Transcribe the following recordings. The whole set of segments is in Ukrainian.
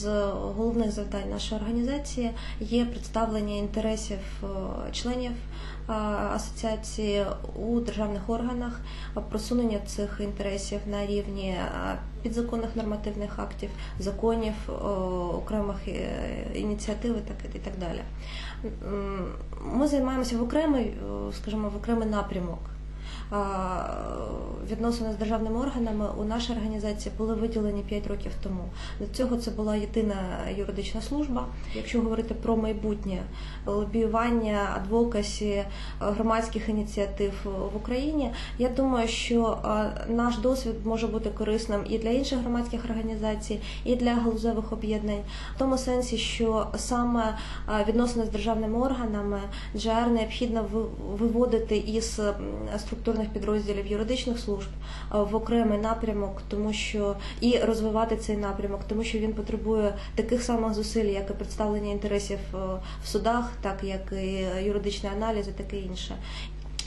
з головних завдань нашої організації є представлення інтересів е, членів е, асоціації у державних органах, просунення цих інтересів на рівні е, підзаконних нормативних актів, законів, окремих ініціатив і так, далі. Ми займаємося в окремий, скажімо, в окремий напрямок. А, Відносини з державними органами у нашій організації були виділені 5 років тому. До цього це була єдина юридична служба. Якщо говорити про майбутнє лобіювання, адвокасі, громадських ініціатив в Україні, я думаю, що наш досвід може бути корисним і для інших громадських організацій, і для галузевих об'єднань, в тому сенсі, що саме відносини з державними органами GR необхідно виводити із м, структурних підрозділів юридичних служб в окремий напрямок, тому що і розвивати цей напрямок, тому що він потребує таких самих зусиль, як і представлення інтересів е, в судах, так як і юридичний аналіз і таке інше.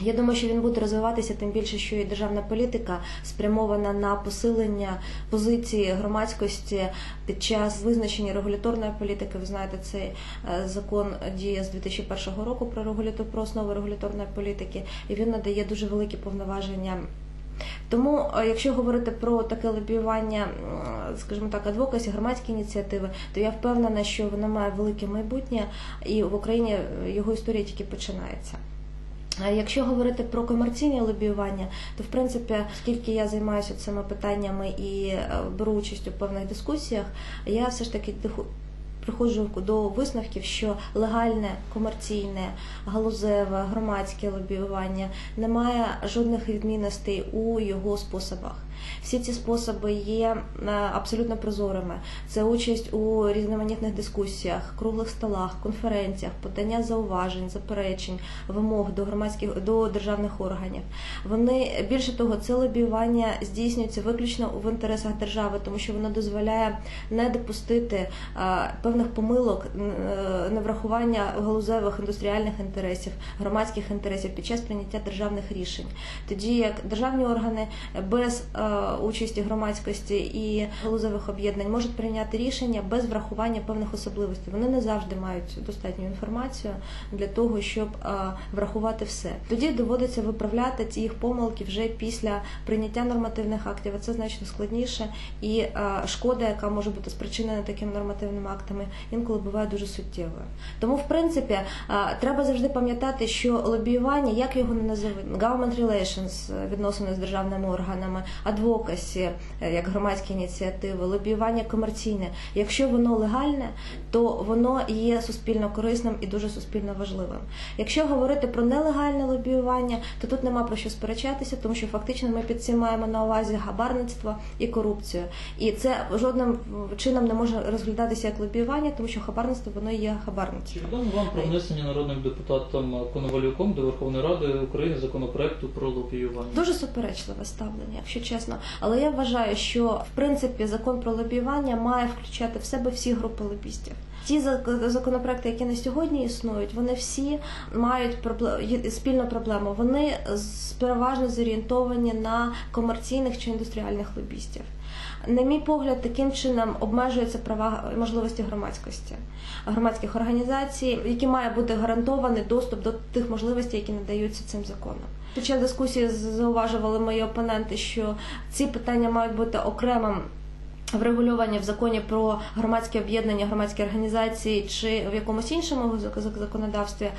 Я думаю, що він буде розвиватися тим більше, що і державна політика спрямована на посилення позиції громадськості під час визначення регуляторної політики. Ви знаєте, цей е, закон діє з 2001 року про регулятор про основи регуляторної політики, і він надає дуже великі повноваження. Тому, е, якщо говорити про таке лобіювання, скажімо так, адвокасі, громадські ініціативи, то я впевнена, що воно має велике майбутнє, і в Україні е, його історія тільки починається. Якщо говорити про комерційне лобіювання, то в принципі, оскільки я займаюся цими питаннями і е, беру участь у певних дискусіях, я все ж таки приходжу до висновків, що легальне, комерційне, галузеве, громадське лобіювання не має жодних відмінностей у його способах. Всі ці способи є е, абсолютно прозорими. Це участь у різноманітних дискусіях, круглих столах, конференціях, подання зауважень, заперечень, вимог до громадських до державних органів. Вони більше того, це лобіювання здійснюється виключно в інтересах держави, тому що воно дозволяє не допустити е, певних помилок, н- е, неврахування галузевих індустріальних інтересів, громадських інтересів під час прийняття державних рішень. Тоді як державні органи без участі громадськості і галузевих об'єднань можуть прийняти рішення без врахування певних особливостей. Вони не завжди мають достатню інформацію для того, щоб е, врахувати все. Тоді доводиться виправляти ці їх помилки вже після прийняття нормативних актів. А це значно складніше, і е, шкода, яка може бути спричинена такими нормативними актами, інколи буває дуже суттєвою. Тому, в принципі, е, треба завжди пам'ятати, що лобіювання, як його не називати, government relations, е, відносини з державними органами, адвокасі, е, як громадські ініціативи, лобіювання комерційне. Якщо воно легальне, то воно є суспільно корисним і дуже суспільно важливим. Якщо говорити про нелегальне лобіювання, то тут нема про що сперечатися, тому що фактично ми під цим маємо на увазі хабарництво і корупцію. І це жодним чином не може розглядатися як лобіювання, тому що хабарництво воно є Чи хабарництво. відомо вам про внесення народним депутатом Коновалюком до Верховної Ради України законопроекту про лобіювання? Дуже суперечливе ставлення, якщо чесно. Але я вважаю, що в принципі закон про лобіювання має включати в себе всі групи лобістів. Ті зак- законопроекти, які на сьогодні існують, вони всі мають спільну проблему. Вони переважно зорієнтовані на комерційних чи індустріальних лобістів. На мій погляд, таким чином обмежуються права можливості громадськості, громадських організацій, які має бути гарантований доступ до тих можливостей, які надаються цим законом. Під час дискусії зауважували мої опоненти, що ці питання мають бути окремим врегульовані в законі про громадське об'єднання, громадські організації чи в якомусь іншому зак- зак- законодавстві.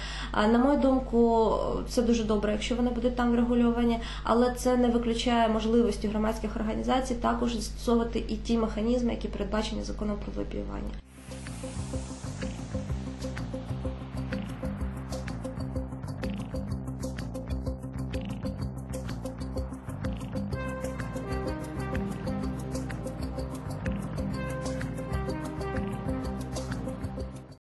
На мою думку, це дуже добре, якщо вони будуть там врегульовані, але це не виключає можливості громадських організацій також застосовувати і ті механізми, які передбачені законом про лобіювання.